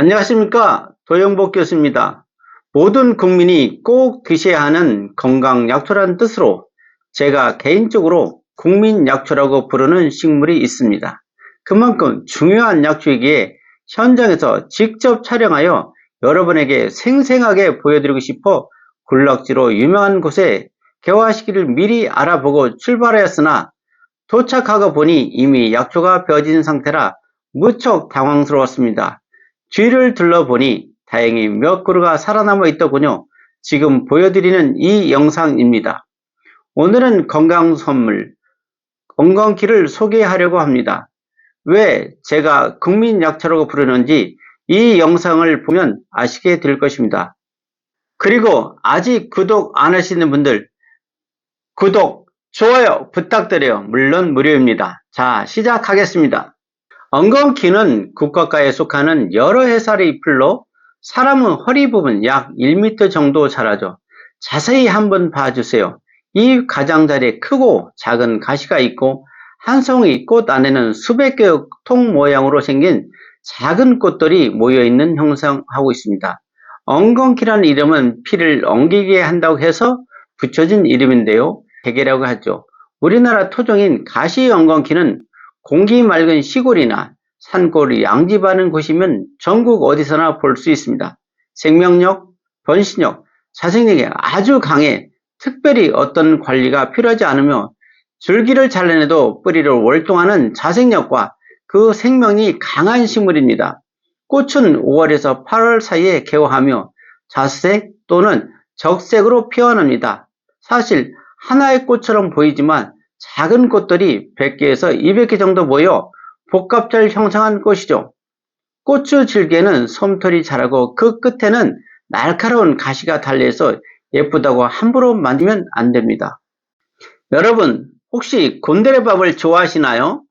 안녕하십니까 도영복 교수입니다. 모든 국민이 꼭 드셔야 하는 건강약초란 뜻으로 제가 개인적으로 국민약초라고 부르는 식물이 있습니다. 그만큼 중요한 약초이기에 현장에서 직접 촬영하여 여러분에게 생생하게 보여드리고 싶어 굴락지로 유명한 곳에 개화 시기를 미리 알아보고 출발하였으나 도착하고 보니 이미 약초가 벼진 상태라 무척 당황스러웠습니다. 뒤를 둘러보니 다행히 몇 그루가 살아남아 있더군요. 지금 보여드리는 이 영상입니다. 오늘은 건강 선물, 건강키를 소개하려고 합니다. 왜 제가 국민약초라고 부르는지 이 영상을 보면 아시게 될 것입니다. 그리고 아직 구독 안 하시는 분들 구독, 좋아요 부탁드려요. 물론 무료입니다. 자, 시작하겠습니다. 엉겅퀴는 국화과에 속하는 여러 해살의 잎을로 사람은 허리 부분 약 1m 정도 자라죠. 자세히 한번 봐주세요. 이 가장자리에 크고 작은 가시가 있고 한 송이 꽃 안에는 수백 개의 통 모양으로 생긴 작은 꽃들이 모여있는 형상하고 있습니다. 엉겅퀴라는 이름은 피를 엉기게 한다고 해서 붙여진 이름인데요. 대게라고 하죠. 우리나라 토종인 가시 엉겅퀴는 공기 맑은 시골이나 산골이 양집하는 곳이면 전국 어디서나 볼 수 있습니다. 생명력, 번식력, 자생력이 아주 강해 특별히 어떤 관리가 필요하지 않으며 줄기를 잘라내도 뿌리를 월동하는 자생력과 그 생명이 강한 식물입니다. 꽃은 5월에서 8월 사이에 개화하며 자색 또는 적색으로 피어납니다. 사실 하나의 꽃처럼 보이지만 작은 꽃들이 100개에서 200개 정도 모여 복합절 형성한 꽃이죠. 꽃의 질개는 솜털이 자라고 그 끝에는 날카로운 가시가 달려서 예쁘다고 함부로 만지면 안 됩니다. 여러분 혹시 곤드레밥을 좋아하시나요?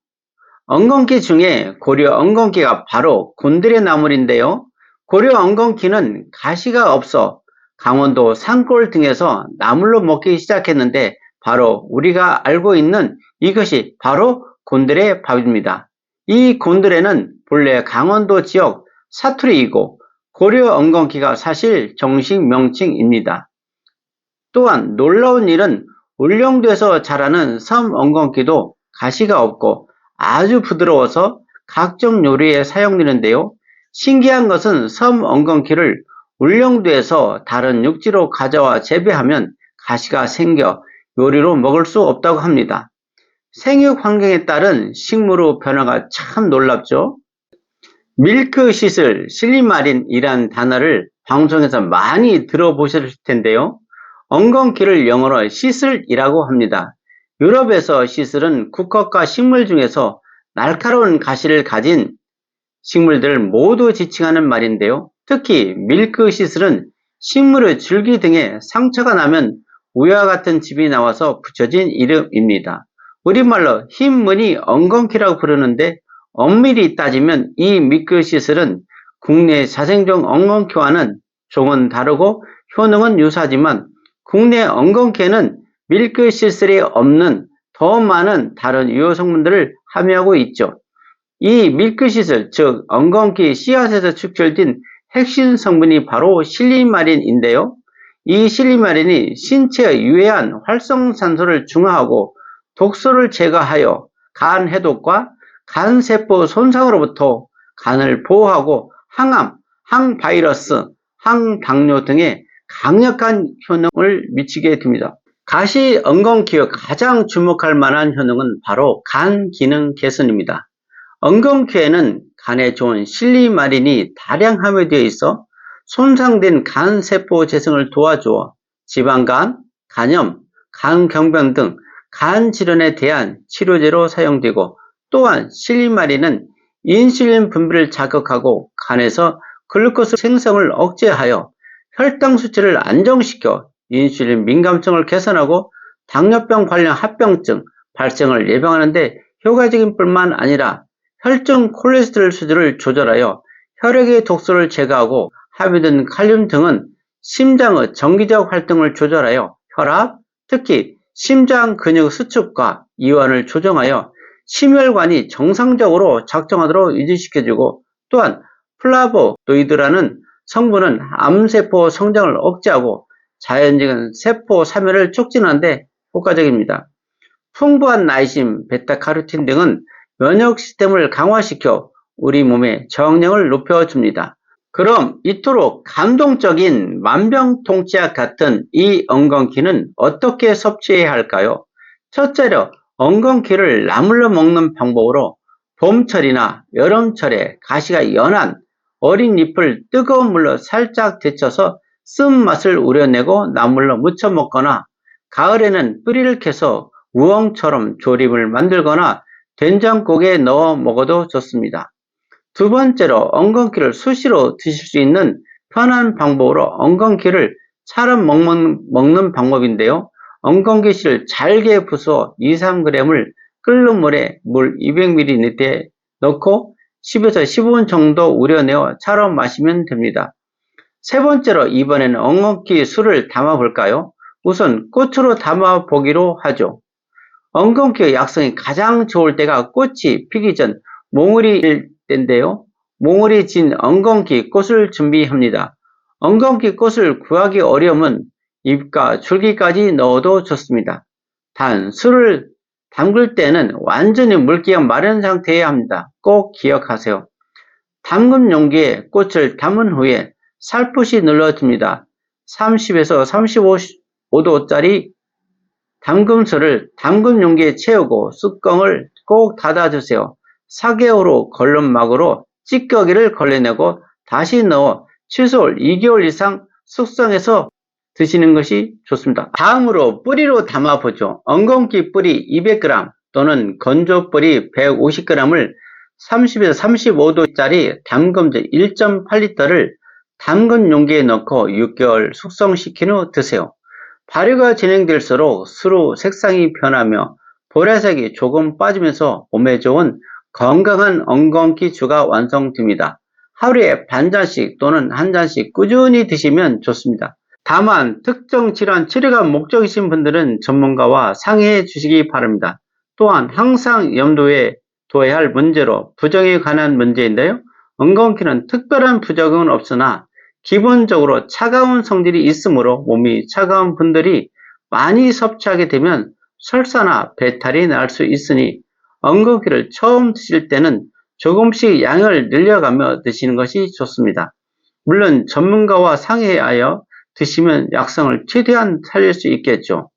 엉겅퀴 중에 고려 엉겅퀴가 바로 곤드레 나물인데요. 고려 엉겅퀴는 가시가 없어 강원도 산골 등에서 나물로 먹기 시작했는데 바로 우리가 알고 있는 이것이 바로 곤드레 밥입니다. 이 곤드레는 본래 강원도 지역 사투리이고 고려 엉겅퀴가 사실 정식 명칭입니다. 또한 놀라운 일은 울릉도에서 자라는 섬 엉겅퀴도 가시가 없고 아주 부드러워서 각종 요리에 사용되는데요. 신기한 것은 섬 엉겅퀴를 울릉도에서 다른 육지로 가져와 재배하면 가시가 생겨 요리로 먹을 수 없다고 합니다. 생육 환경에 따른 식물의 변화가 참 놀랍죠. 밀크 시슬, 실리마린이란 단어를 방송에서 많이 들어보셨을 텐데요. 엉겅퀴를 영어로 시슬이라고 합니다. 유럽에서 시슬은 국화과 식물 중에서 날카로운 가시를 가진 식물들을 모두 지칭하는 말인데요. 특히 밀크 시슬은 식물의 줄기 등에 상처가 나면 우유와 같은 즙이 나와서 붙여진 이름입니다. 우리말로 흰무늬 엉겅퀴라고 부르는데 엄밀히 따지면 이 밀크 시슬은 국내 자생종 엉겅퀴와는 종은 다르고 효능은 유사하지만 국내 엉겅퀴에는 밀크 시슬이 없는 더 많은 다른 유효 성분들을 함유하고 있죠. 이 밀크 시슬, 즉 엉겅퀴 씨앗에서 축출된 핵심 성분이 바로 실리마린인데요. 이 실리마린이 신체의 유해한 활성산소를 중화하고 독소를 제거하여 간 해독과 간세포 손상으로부터 간을 보호하고 항암, 항바이러스, 항당뇨 등의 강력한 효능을 미치게 됩니다. 가시 엉겅퀴의 가장 주목할 만한 효능은 바로 간 기능 개선입니다. 엉겅퀴에는 간에 좋은 실리마린이 다량 함유되어 있어 손상된 간세포 재생을 도와주어 지방간, 간염, 간경병 등간 질환에 대한 치료제로 사용되고 또한 실리마린은 인슐린 분비를 자극하고 간에서 글루코스 생성을 억제하여 혈당 수치를 안정시켜 인슐린 민감성을 개선하고 당뇨병 관련 합병증 발생을 예방하는 데 효과적인 뿐만 아니라 혈중 콜레스테롤 수준을 조절하여 혈액의 독소를 제거하고 함유된 칼륨 등은 심장의 정기적 활동을 조절하여 혈압, 특히 심장 근육 수축과 이완을 조정하여 심혈관이 정상적으로 작동하도록 유지시켜주고 또한 플라보노이드라는 성분은 암세포 성장을 억제하고 자연적인 세포 사멸을 촉진하는데 효과적입니다. 풍부한 나이신, 베타카로틴 등은 면역 시스템을 강화시켜 우리 몸의 정령을 높여줍니다. 그럼 이토록 감동적인 만병통치약 같은 이 엉겅퀴는 어떻게 섭취해야 할까요? 첫째로 엉겅퀴를 나물로 먹는 방법으로 봄철이나 여름철에 가시가 연한 어린 잎을 뜨거운 물로 살짝 데쳐서 쓴맛을 우려내고 나물로 무쳐 먹거나 가을에는 뿌리를 캐서 우엉처럼 조림을 만들거나 된장국에 넣어 먹어도 좋습니다. 두 번째로 엉겅퀴를 수시로 드실 수 있는 편한 방법으로 엉겅퀴를 차로 먹는, 먹는 방법인데요. 엉겅퀴 씨를 잘게 부숴 2-3g을 끓는 물에 물 200ml에 넣고 10에서 15분 정도 우려내어 차로 마시면 됩니다. 세 번째로 이번에는 엉겅퀴 술을 담아 볼까요? 우선 꽃으로 담아 보기로 하죠. 엉겅퀴의 약성이 가장 좋을 때가 꽃이 피기 전 몽울이일 때인데요. 몽울이 진 엉겅퀴 꽃을 준비합니다. 엉겅퀴 꽃을 구하기 어려우면 잎과 줄기까지 넣어도 좋습니다. 단 술을 담글 때는 완전히 물기가 마른 상태여야 합니다. 꼭 기억하세요. 담금 용기에 꽃을 담은 후에 살포시 눌러줍니다. 30에서 35도짜리 담금술을 담금 용기에 채우고 뚜껑을 꼭 닫아주세요. 4개월 후 걸름막으로 찌꺼기를 걸러내고 다시 넣어 최소 2개월 이상 숙성해서 드시는 것이 좋습니다. 다음으로 뿌리로 담아보죠. 엉겅퀴 뿌리 200g 또는 건조 뿌리 150g을 30에서 35도짜리 담금제 1.8리터를 담근 용기에 넣고 6개월 숙성시킨 후 드세요. 발효가 진행될수록 수로 색상이 변하며 보라색이 조금 빠지면서 몸에 좋은 건강한 엉겅퀴 주가 완성됩니다. 하루에 반 잔씩 또는 한 잔씩 꾸준히 드시면 좋습니다. 다만 특정 질환 치료가 목적이신 분들은 전문가와 상의해 주시기 바랍니다. 또한 항상 염두에 둬야 할 문제로 부정에 관한 문제인데요. 엉겅퀴는 특별한 부작용은 없으나 기본적으로 차가운 성질이 있으므로 몸이 차가운 분들이 많이 섭취하게 되면 설사나 배탈이 날 수 있으니 엉겅퀴를 처음 드실 때는 조금씩 양을 늘려가며 드시는 것이 좋습니다. 물론 전문가와 상의하여 드시면 약성을 최대한 살릴 수 있겠죠.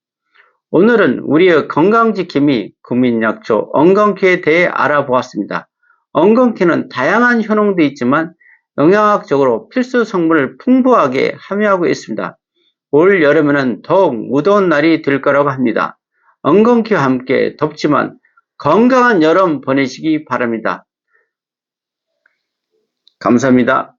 오늘은 우리의 건강지킴이 국민약초 엉겅퀴에 대해 알아보았습니다. 엉겅퀴는 다양한 효능도 있지만 영양학적으로 필수 성분을 풍부하게 함유하고 있습니다. 올 여름에는 더욱 무더운 날이 될 거라고 합니다. 엉겅퀴와 함께 덥지만 건강한 여름 보내시기 바랍니다. 감사합니다.